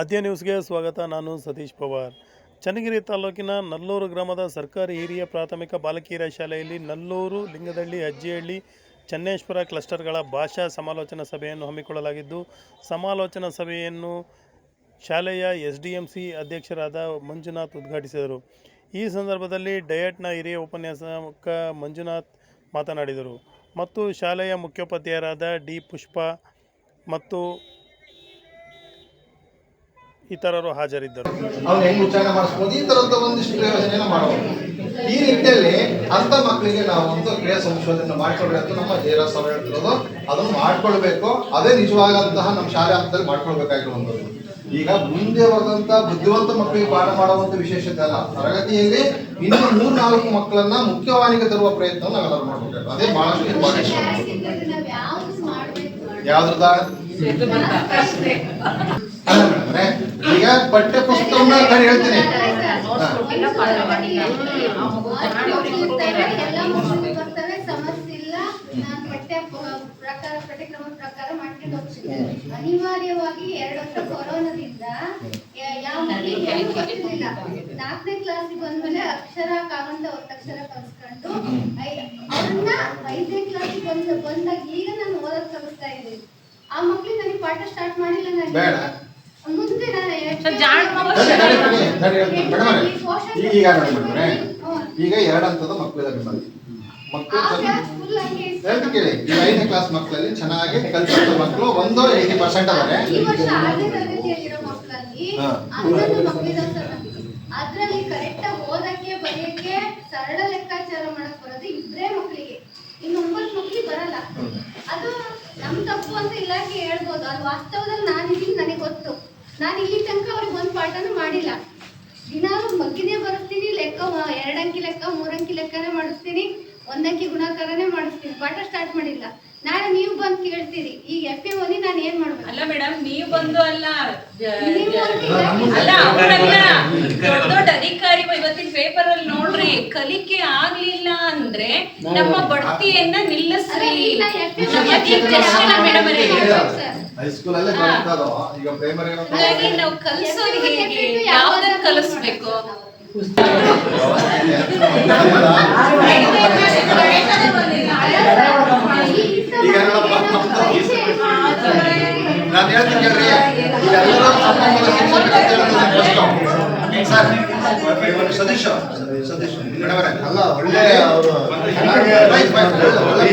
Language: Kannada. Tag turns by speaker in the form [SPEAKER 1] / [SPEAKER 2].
[SPEAKER 1] ಆದ್ಯ ನ್ಯೂಸ್ಗೆ ಸ್ವಾಗತ. ನಾನು ಸತೀಶ್ ಪವಾರ್. ಚನ್ನಗಿರಿ ತಾಲೂಕಿನ ನಲ್ಲೂರು ಗ್ರಾಮದ ಸರ್ಕಾರಿ ಹಿರಿಯ ಪ್ರಾಥಮಿಕ ಬಾಲಕಿಯರ ಶಾಲೆಯಲ್ಲಿ ನಲ್ಲೂರು ಲಿಂಗದಳ್ಳಿ, ಅಜ್ಜಿಹಳ್ಳಿ, ಚನ್ನೇಶ್ವರ ಕ್ಲಸ್ಟರ್ಗಳ ಭಾಷಾ ಸಮಾಲೋಚನಾ ಸಭೆಯನ್ನು ಹಮ್ಮಿಕೊಳ್ಳಲಾಗಿದ್ದು, ಸಮಾಲೋಚನಾ ಸಭೆಯನ್ನು ಶಾಲೆಯ ಎಸ್ ಡಿ ಎಂ ಸಿ ಅಧ್ಯಕ್ಷರಾದ ಮಂಜುನಾಥ್ ಉದ್ಘಾಟಿಸಿದರು. ಈ ಸಂದರ್ಭದಲ್ಲಿ ಡಯಟ್ನ ಹಿರಿಯ ಉಪನ್ಯಾಸಕ ಮಂಜುನಾಥ್ ಮಾತನಾಡಿದರು. ಮತ್ತು ಶಾಲೆಯ ಮುಖ್ಯೋಪಾಧ್ಯಾಯರಾದ ಡಿ ಪುಷ್ಪ ಮತ್ತು ಇತರರು ಹಾಜರಿದ್ದರು.
[SPEAKER 2] ಅವ್ನು ಹೆಂಗ್ ಉಚ್ಚಾರಣೆ ಮಾಡಿಸ್ಬೋದು? ಈ ತರದ ಒಂದಿಷ್ಟು ಯೋಜನೆಯನ್ನು ಮಾಡಬಹುದು ಈ ರೀತಿಯಲ್ಲಿ ಅಂತ ಮಕ್ಕಳಿಗೆ ನಾವು ಒಂದು ಕ್ರಿಯಾ ಸಂಶೋಧನೆ ಮಾಡ್ಕೊಳ್ಬೇಕು ಅಂತ ನಮ್ಮ ಜಯರಾಜ್ ಸಭೆ ಹೇಳ್ತಿರೋದು. ಅದನ್ನು ಮಾಡ್ಕೊಳ್ಬೇಕು. ಅದೇ ನಿಜವಾಗಂತಹ ನಮ್ಮ ಶಾಲೆ ಹಂತದಲ್ಲಿ ಮಾಡ್ಕೊಳ್ಬೇಕಾಗಿರುವಂಥದ್ದು ಈಗ ಮುಂದೆ ಬರೆದಂತ ಬುದ್ಧಿವಂತ ಮಕ್ಕಳಿಗೆ ಪಾಠ ಮಾಡುವಂತ ವಿಶೇಷತೆ ಅಲ್ಲ. ತರಗತಿಯಲ್ಲಿ ಇನ್ನೂ ಮೂರ್ ನಾಲ್ಕು ಮಕ್ಕಳನ್ನ ಮುಖ್ಯವಾಹಿನಿಗೆ ತರುವ ಪ್ರಯತ್ನ ನಾವೆಲ್ಲರೂ ಮಾಡ್ಬೇಕು ಅದೇ ಬಹಳಷ್ಟು ಇಂಪಾರ್ಟೆಂಟ್ ಯಾವ್ದ್ರದ ಅಲ್ಲ ಮೇಡಮ್ರೆ, ಈಗ ಪಠ್ಯ ಪುಸ್ತಕವನ್ನ ನಾನು ಹೇಳ್ತೀನಿ. ಹಾ.
[SPEAKER 3] ಸಮಸ್ಯೆ ಇಲ್ಲ ನಾನು ಪಠ್ಯ ಪ್ರಕಾರ ಪಠ್ಯಕ್ರಮ ಪ್ರಕಾರ ಮಾಡ್ಕೊಂಡು ಹೋಗ್ತೀನಿ. ಅನಿವಾರ್ಯವಾಗಿ ಎರಡು ವರ್ಷ ಕೊರೋನಾದಿಂದ ಯಾವ ನಾಲ್ಕನೇ ಕ್ಲಾಸಿಗೆ ಬಂದ್ಮೇಲೆ ಅಕ್ಷರ ಕಾಗಂತ ಒತ್ತಕ್ಷರ ಕಲ್ಸ್ಕೊಂಡು ಅವ್ರನ್ನ ಐದನೇ ಕ್ಲಾಸಿಗೆ ಬಂದ ಬಂದಾಗ ಈಗ ನಾನು ಓದಕ್ ಕಲಿಸ್ತಾ ಇದ್ದೀನಿ. ಆ ಮಕ್ಳಿಗೆ ನನಗೆ ಪಾಠ ಸ್ಟಾರ್ಟ್ ಮಾಡಿಲ್ಲ ನಾನು
[SPEAKER 2] ಈಗ ಈಗ ಎರಡು ಹಂತದ ಮಕ್ಕಳಿದ್ದಾರೆ ನಿಮ್ಮಲ್ಲಿ ಮಕ್ಕಳು ಕೇಳಿ ಈಗ ಐದನೇ ಕ್ಲಾಸ್ ಮಕ್ಕಳಲ್ಲಿ ಚೆನ್ನಾಗಿ ಕಲ್ತಂತ ಮಕ್ಕಳು ಒಂದು ಏಯ್ಟಿ ಪರ್ಸೆಂಟ್ ಅದಾರೆ
[SPEAKER 3] ಅದ್ರಲ್ಲಿ ಕರೆಕ್ಟ್ ಓದಕ್ಕೆ ಬರೆಯಕ್ಕೆ ಸರಳ ಲೆಕ್ಕಾಚಾರ ಮಾಡಕ್ ಬರೋದು ಇಬ್ಬರೇ ಮಕ್ಕಳಿಗೆ ಇನ್ನು ಒಂಬತ್ತು ಮಕ್ಕಳಿಗೆ ಬರಲ್ಲ ಅದು ನಮ್ ತಪ್ಪು ಅಂತ ಇಲಾಖೆ ಹೇಳ್ಬೋದು ಅದು ವಾಸ್ತವದಲ್ಲಿ ನಾನು ಇದೀನಿ ನನಗೆ ಗೊತ್ತು ನಾನು ಇಲ್ಲಿ ತನಕ ಅವ್ರಿಗೆ ಒಂದು ಪಾಠನೂ ಮಾಡಿಲ್ಲ. ದಿನಾಲು ಮಗ್ಗಿನೇ ಬರುತ್ತೀನಿ ಲೆಕ್ಕ ಎರಡಂಕಿ ಲೆಕ್ಕ ಮೂರಂಕಿ ಲೆಕ್ಕನೇ ಮಾಡಿಸ್ತೀನಿ ಒಂದಂಕಿ ಗುಣಾಕಾರನೇ ಮಾಡಿಸ್ತೀನಿ. ಪಾಠ ಸ್ಟಾರ್ಟ್ ಮಾಡಿಲ್ಲ. ನಾಳೆ ನೀವು ಬಂದು ಕೇಳ್ತೀರಿ. ಈ ಎಫ್ ಎ ಓದಿ ನಾನು ಏನ್ ಮಾಡ್ಬೇಕು?
[SPEAKER 4] ಅಲ್ಲ ಮೇಡಮ್ ನೀವು ಬಂದು ಅಲ್ಲ ಅಲ್ಲ ಅವರಲ್ಲ ದೊಡ್ಡ ದೊಡ್ಡ ಅಧಿಕಾರಿ ಇವತ್ತಿನ ಪೇಪರ್ ಅಲ್ಲಿ ನೋಡ್ರಿ ಕಲಿಕೆ ಆಗ್ಲಿಲ್ಲ ಅಂದ್ರೆ ನಮ್ಮ ಬಡ್ತಿಯನ್ನ ನಿಲ್ಲಿಸ್ರಿ. ಮೇಡಮ್ ಅವರೇ.
[SPEAKER 2] ಹೈಸ್ಕೂಲ್ ಅಲ್ಲೇ. ಈಗ ಪ್ರೈಮರಿ
[SPEAKER 4] ಹಾಗಾಗಿ ನಾವು ಕಲಿಸೋದು ಹೇಗೆ? ಯಾವ್ದನ್ನ ಕಲಿಸ್ಬೇಕು?
[SPEAKER 2] ಈಗ ನೋಡಪ್ಪ, ನಾನು ಹೇಳ್ತೀನಿ ಕೇಳ್ರಿ. ಎಲ್ಲರೂ ಶಿಕ್ಷಕರು. ಸರ್ ಸತೀಶ್ ಸತೀಶ್ ಮೇಡಮ್ ಅಲ್ಲ ಒಳ್ಳೆ ಅವರು ಒಳ್ಳೆ